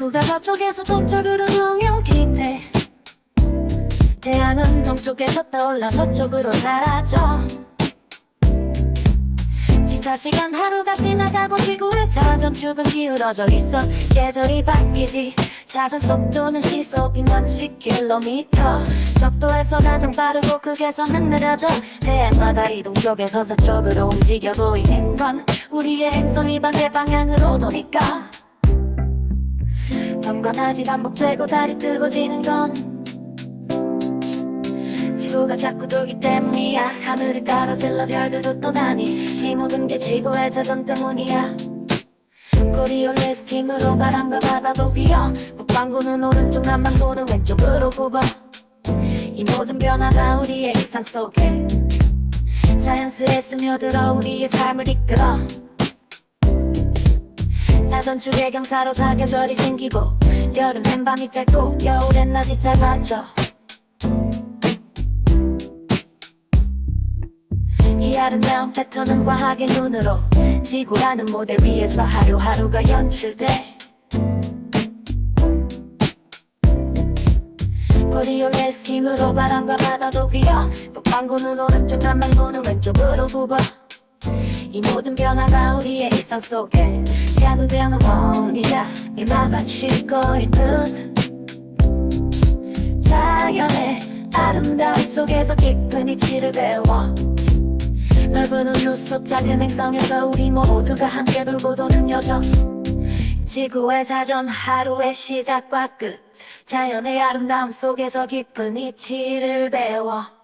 지구가 서쪽에서 동쪽으로 영역 기태 태양은 동쪽에서 떠올라 서쪽으로 사라져. 24시간 하루가 지나가고 지구의 점점 축은 기울어져 있어. 계절이 바뀌지. 자전 속도는 시속 210km 적도에서 가장 빠르고 극에서는 느려져. 해마다 이동 쪽에서 서쪽으로 움직여 보이는 건 우리의 행성이 반대 방향으로 도니까 경건하지 반복되고 달이 뜨고 지는 건 지구가 자꾸 돌기 때문이야. 하늘을 가로질러 별들도 떠다니 이 모든 게 지구의 자전 때문이야. 코리올레스 힘으로 바람과 바다도 비어. 북반구는 오른쪽 남반구는 왼쪽으로 굽어. 이 모든 변화가 우리의 일상 속에 자연스레 스며들어 우리의 삶을 이끌어 사전축의 경사로 사계절이 생기고 여름엔 밤이 짧고 겨울엔 낮이 짧아져 이 아름다운 패턴은 과학의 눈으로 지구라는 모델 위에서 하루하루가 연출돼. 코리올레스 힘으로 바람과 바다도 비어 북반구는 오른쪽 남반구는 왼쪽으로 굽어 이 모든 변화가 우리의 일상 속에 자연되는 원이야 이마가 쉴거리듯 자연의 아름다움 속에서 깊은 이치를 배워. 넓은 우주 속 작은 행성에서 우리 모두가 함께 돌고 도는 여정. 지구의 자전 하루의 시작과 끝. 자연의 아름다움 속에서 깊은 이치를 배워